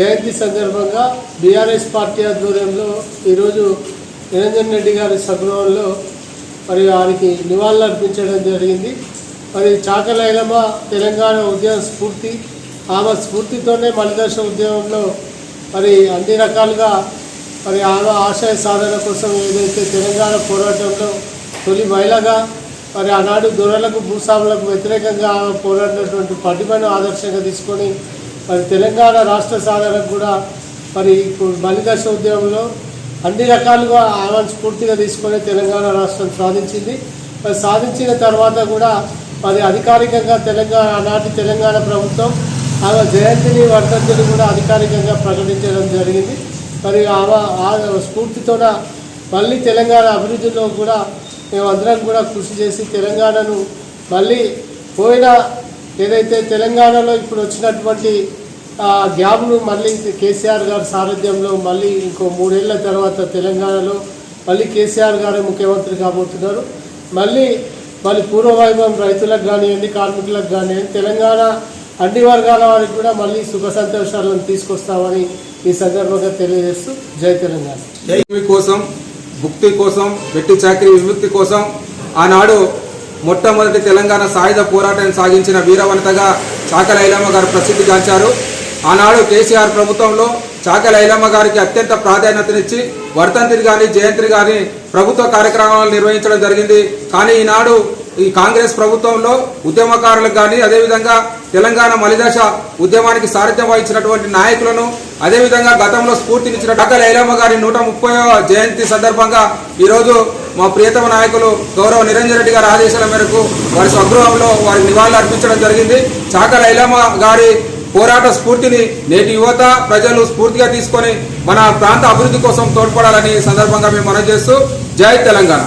జయంతి సందర్భంగా BRS party ఆధ్వర్యంలో ఈరోజు నిరంజన్ రెడ్డి గారి సగృహంలో మరి వారికి నివాళులు అర్పించడం జరిగింది. మరి చాకలైలమ్మ తెలంగాణ ఉద్యమ స్ఫూర్తి ఆమె స్ఫూర్తితోనే మలిదర్శ ఉద్యమంలో మరి అన్ని రకాలుగా మరి ఆమె ఆశయ సాధన కోసం ఏదైతే తెలంగాణ పోరాటంలో తొలి మహిళగా మరి ఆనాడు దొరలకు భూస్వాములకు వ్యతిరేకంగా ఆమె పోరాడినటువంటి పటిమను ఆదర్శంగా తీసుకొని మరి తెలంగాణ రాష్ట్ర సాధనకు కూడా మరి ఇప్పుడు బలిదశ ఉద్యమంలో అన్ని రకాలుగా ఆమెను స్ఫూర్తిగా తీసుకొని తెలంగాణ రాష్ట్రం సాధించింది. మరి సాధించిన తర్వాత కూడా మరి అధికారికంగా తెలంగాణ ఆనాటి తెలంగాణ ప్రభుత్వం ఆమె జయంతిని వర్ధంతిని కూడా అధికారికంగా ప్రకటించడం జరిగింది. మరి ఆమె ఆ స్ఫూర్తితోన మళ్ళీ తెలంగాణ అభివృద్ధిలో కూడా మేమందరం కూడా కృషి చేసి తెలంగాణను మళ్ళీ పోయిన ఏదైతే తెలంగాణలో ఇప్పుడు వచ్చినటువంటి గ్యాబ్ను మళ్ళీ కేసీఆర్ గారి సారథ్యంలో మళ్ళీ ఇంకో మూడేళ్ళ తర్వాత తెలంగాణలో మళ్ళీ కేసీఆర్ గారే ముఖ్యమంత్రి కాబోతున్నారు. మళ్ళీ మళ్ళీ పూర్వవైభవం రైతులకు కానివ్వండి కార్మికులకు కానివ్వండి తెలంగాణ అన్ని వర్గాల వారికి కూడా మళ్ళీ సుఖ సంతోషాలను తీసుకొస్తామని ఈ సందర్భంగా తెలియజేస్తూ జై తెలంగాణ. భూమి కోసం భుక్తి కోసం వెట్టి చాకరీ విముక్తి కోసం ఆనాడు మొట్టమొదటి తెలంగాణ సాయుధ పోరాటాన్ని సాగించిన వీరవనితగా చాకలైలమ్మ గారు గారు ప్రసిద్ధిగాంచారు ఆనాడు కేసీఆర్ ప్రభుత్వంలో చాక లైలమ్మ గారికి అత్యంత ప్రాధాన్యతనిచ్చి వర్ధంతిని కానీ జయంతిని కానీ ప్రభుత్వ కార్యక్రమాలు నిర్వహించడం జరిగింది. కానీ ఈనాడు ఈ కాంగ్రెస్ ప్రభుత్వంలో ఉద్యమకారులకు కానీ అదేవిధంగా తెలంగాణ మలిదశ ఉద్యమానికి సారథ్యం వహించినటువంటి నాయకులను అదేవిధంగా గతంలో స్ఫూర్తినిచ్చిన డాక్టర్ లైలమ్మ గారి నూట ముప్పై జయంతి సందర్భంగా ఈరోజు మా ప్రియతమ నాయకులు గౌరవ నిరంజన్ రెడ్డి గారి ఆదేశాల మేరకు వారి స్వగృహంలో వారికి నివాళులు అర్పించడం జరిగింది. చాక లైలమ్మ గారి పోరాట స్ఫూర్తిని నేటి యువత ప్రజలు స్ఫూర్తిగా తీసుకొని మన ప్రాంత అభివృద్ధి కోసం తోడ్పడాలని సందర్భంగా మేము మనం చేస్తూ జై తెలంగాణ.